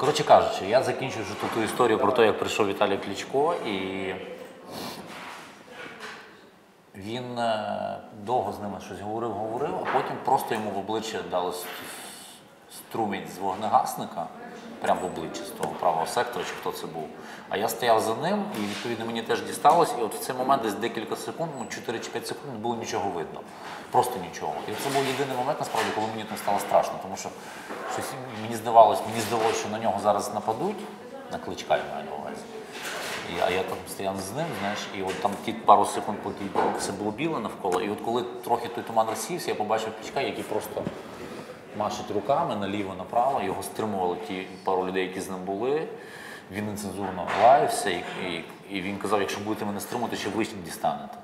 Коротше кажучи, я закінчив вже ту, історію про те, як прийшов Віталій Кличко, і він е, довго з ними щось говорив, говорив, а потім просто йому в обличчя дали струмінь з вогнегасника, прямо в обличчя з того правого сектора, чи хто це був. А я стояв за ним, і відповідно мені теж дісталось. І от в цей момент десь декілька секунд, ну 4 чи 5 секунд, не було нічого видно. Просто нічого. І це був єдиний момент, насправді, коли мені там стало страшно, тому що щось мені здавалось, мені здалося, що на нього зараз нападуть, на кличка я маю на увазі. І, а я там стояв з ним, знаєш, і от там ті пару секунд, поки все було біле навколо, і от коли трохи той туман розсівся, я побачив Кличка, який просто машуть руками наліво, направо, його стримували ті пару людей, які з ним були. Він нецензурно лаявся, і, і, і він казав, якщо будете мене стримувати, ще вищим дістанете.